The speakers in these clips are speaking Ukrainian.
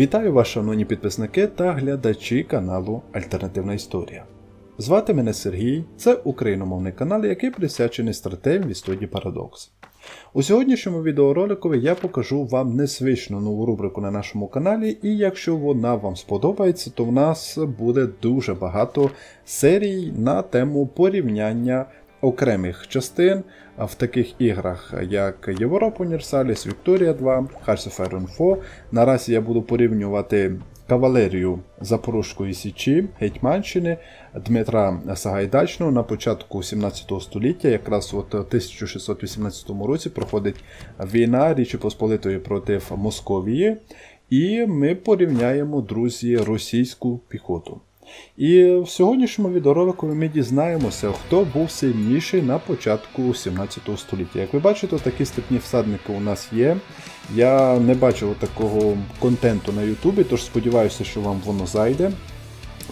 Вітаю вас, шановні підписники та глядачі каналу Альтернативна Історія. Звати мене Сергій, це україномовний канал, який присвячений стратегіям від студії Парадокс. У сьогоднішньому відеороликові я покажу вам незвичну нову рубрику на нашому каналі, і якщо вона вам сподобається, то в нас буде дуже багато серій на тему порівняння окремих частин в таких іграх, як Європа Універсаліс, Вікторія 2, Hearts of Iron 4. Наразі я буду порівнювати кавалерію Запорізької Січі, Гетьманщини Дмитра Сагайдачного на початку 17 століття, якраз от у 1618 році проходить війна Річі Посполитої проти Московії, і ми порівняємо, друзі, російську піхоту. І в сьогоднішньому відеоролику ми дізнаємося, хто був сильніший на початку 17 століття. Як ви бачите, такі степні всадники у нас є. Я не бачив такого контенту на Ютубі, тож сподіваюся, що вам воно зайде.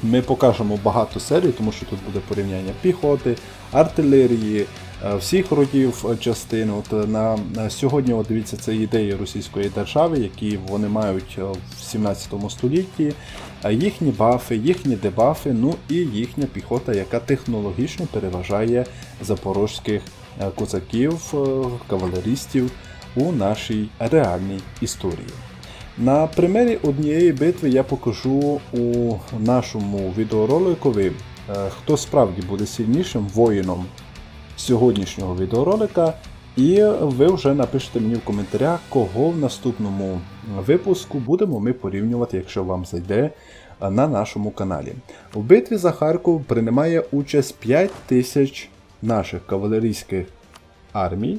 Ми покажемо багато серій, тому що тут буде порівняння піхоти, артилерії, е, всіх родів частин. От на, на сьогодні, от дивіться, це ідеї російської держави, які вони мають е, в 17 столітті, е, їхні бафи, їхні дебафи, ну і їхня піхота, яка технологічно переважає запорозьких е, козаків, е, кавалеристів у нашій реальній історії. На примері однієї битви я покажу у нашому відеороликові, е, хто справді буде сильнішим воїном сьогоднішнього відеоролика. І ви вже напишете мені в коментарях, кого в наступному випуску будемо ми порівнювати, якщо вам зайде е, на нашому каналі. У битві за Харків приймає участь 5 тисяч наших кавалерійських армій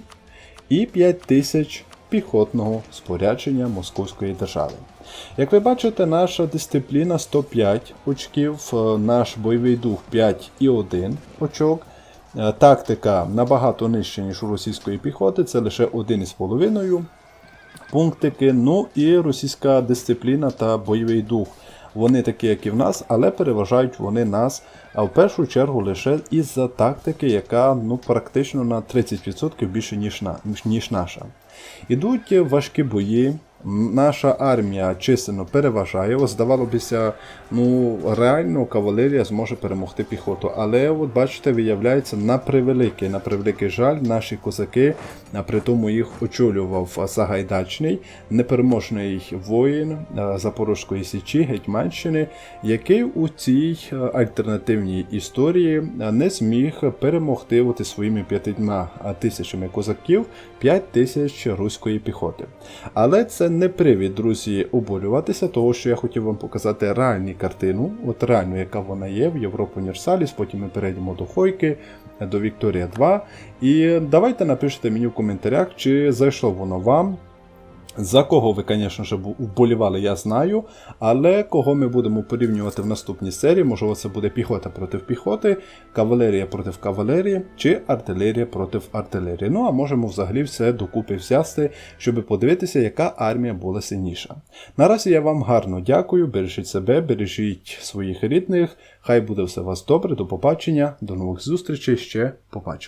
і 5 тисяч піхотного спорядження Московської держави. Як ви бачите, наша дисципліна 105 очків, е, наш бойовий дух 5,1 очок. Е, Тактика набагато нижча, ніж у російської піхоти, це лише 1,5 пунктики. Ну і російська дисципліна та бойовий дух. Вони такі, як і в нас, але переважають вони нас, а в першу чергу лише із-за тактики, яка ну, практично на 30% більше, ніж, на, ніж наша. Ідуть важкі бої. Наша армія численно переважає. Здавалося, ну реально кавалерія зможе перемогти піхоту. Але от бачите, виявляється на превеликий, на превеликий жаль, наші козаки, при тому їх очолював Сагайдачний, непереможний воїн е, Запорізької січі, Гетьманщини, який у цій е, альтернативній історії е, не зміг перемогти от своїми п'ятьма тисячами козаків 5 тисяч руської піхоти. Але це не привід, друзі, обурюватися, того що я хотів вам показати реальну картину, от реальну, яка вона є в Європі Універсаліс, потім ми перейдемо до Хойки, до Вікторія 2. І давайте напишіть мені в коментарях, чи зайшло воно вам. За кого ви, звісно ж, вболівали, я знаю, але кого ми будемо порівнювати в наступній серії, можливо, це буде піхота проти піхоти, кавалерія проти кавалерії чи артилерія проти артилерії. Ну а можемо взагалі все докупи взяти, щоб подивитися, яка армія була сильніша. Наразі я вам гарно дякую, бережіть себе, бережіть своїх рідних. Хай буде все у вас добре, до побачення, до нових зустрічей, ще побачимо.